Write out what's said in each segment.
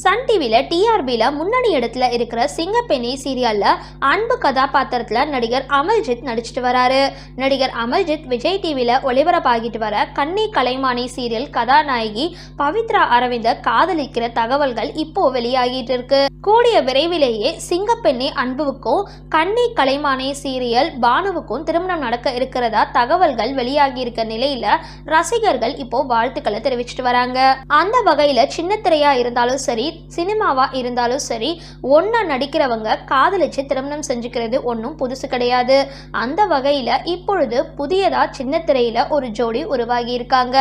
Sun டிவியில் டிஆர்பியில் முன்னணி இடத்துல இருக்கிற சிங்கப்பெண்ணி சீரியலில் அன்பு கதாபாத்திரத்தில் நடிகர் அமல்ஜித் நடிச்சிட்டு வராரு. நடிகர் அமல்ஜித் விஜய் டிவியில் ஒளிபரப்பாகிட்டு வர கன்னி கலைமானி சீரியல் கதாநாயகி பவித்ரா அரவிந்த காதலிக்கிற தகவல்கள் இப்போ வெளியாகிட்டு இருக்கு. கூடிய விரைவிலேயே சிங்கப்பெண்ணி அன்புவுக்கும் கன்னி கலைமானி சீரியல் பானுவுக்கும் திருமணம் நடக்க இருக்கிறதா தகவல்கள் வெளியாகி இருக்க நிலையில ரசிகர்கள் இப்போ வாழ்த்துக்களை தெரிவிச்சிட்டு வராங்க. அந்த வகையில சின்ன திரையா இருந்தாலும் சரி சினிமாவா இருந்தாலும் சரி ஒன்னா நடிக்கிறவங்க காதலிச்சு திருமணம் செஞ்சுக்கிறது ஒன்றும் புதுசு கிடையாது. அந்த வகையில இப்பொழுது புதியதா சின்ன திரையில ஒரு ஜோடி உருவாகி இருக்காங்க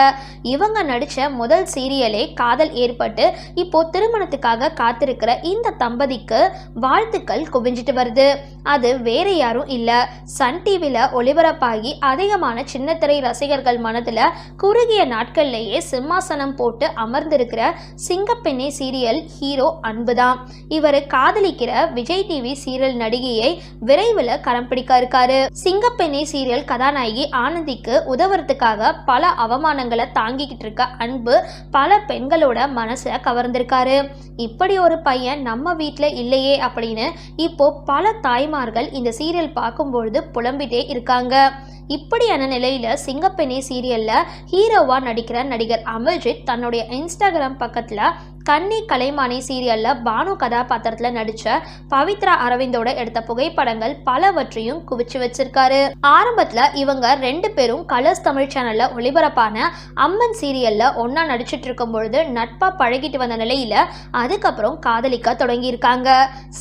இவங்க நடிச்ச முதல் சீரியலே காதல் ஏற்பட்டு இப்போ திருமணத்துக்காக காத்திருக்கிற இந்த தம்பதிக்கு வாழ்த்துக்கள் குவிஞ்சிட்டு வருது. அது வேற யாரும் இல்ல. சன் டிவில ஒளிபரப்பாகி அதிகமான சின்னத்திரை ரசிகர்கள் மனதுல குறுகிய நாட்கள்லேயே சிம்மாசனம் போட்டு அமர்ந்திருக்கிற சிங்கப்பெண்ணை சீரியல் ஹீரோ அன்புதான். இவர் காதலிக்கிற விஜய் டிவி சீரியல் நடிகையை விரைவில் கரம் பிடிக்க இருக்காரு சிங்கப்பெண்ணை சீரியல் கதாநாயகி ஆனந்திக்கு உதவுறதுக்காக பல அவமானங்களை தாங்கிக்கிட்டு இருக்க அன்பு பல பெண்களோட மனசை கவர்ந்திருக்காரு. இப்படி ஒரு பையன் நம்ம வீட்டில் இல்லையே அப்படின்னு இப்போ பல தாய்மார்கள் இந்த சீரியல் பார்க்கும்பொழுது புலம்பிட்டே இருக்காங்க. இப்படியான நிலையில சிங்கப்பெண்ணி சீரியல்ல ஹீரோவா நடிக்கிற நடிகர் அமல்ஜித் தன்னுடைய இன்ஸ்டாகிராம் பக்கத்துல கன்னி கலைமானி சீரியலில் பானு கதாபாத்திரத்தில் நடித்த பவித்ரா அரவிந்தோட எடுத்த புகைப்படங்கள் பலவற்றையும் குவிச்சு வச்சிருக்காரு. ஆரம்பத்தில் இவங்க ரெண்டு பேரும் கலர்ஸ் தமிழ் சேனலில் ஒளிபரப்பான அம்மன் சீரியலில் ஒன்றா நடிச்சிட்டு இருக்கும் பொழுது நட்பா பழகிட்டு வந்த நிலையில் அதுக்கப்புறம் காதலிக்க தொடங்கியிருக்காங்க.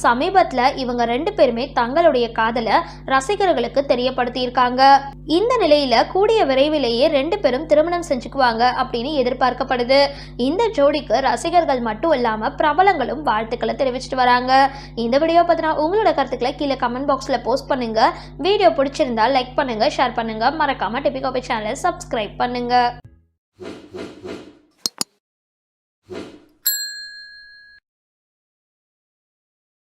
சமீபத்தில் இவங்க ரெண்டு பேருமே தங்களுடைய காதலை ரசிகர்களுக்கு தெரியப்படுத்தியிருக்காங்க. இந்த நிலையில கூடிய விரைவிலேயே ரெண்டு பேரும் திருமணம் செஞ்சுக்குவாங்க அப்படின்னு எதிர்பார்க்கப்படுது. இந்த ஜோடிக்கு ரசிகர்கள் மட்டும் இல்லாம பிரபலங்களும் வாழ்த்துக்களை தெரிவிச்சிட்டு வராங்க. இந்த வீடியோ பத்தின உங்களோட கருத்துக்களை கீழே கமெண்ட் பாக்ஸ்ல போஸ்ட் பண்ணுங்க. வீடியோ பிடிச்சிருந்தா லைக் பண்ணுங்க ஷேர் பண்ணுங்க. மறக்காம டிபிகோபி சேனலை சப்ஸ்கிரைப் பண்ணுங்க.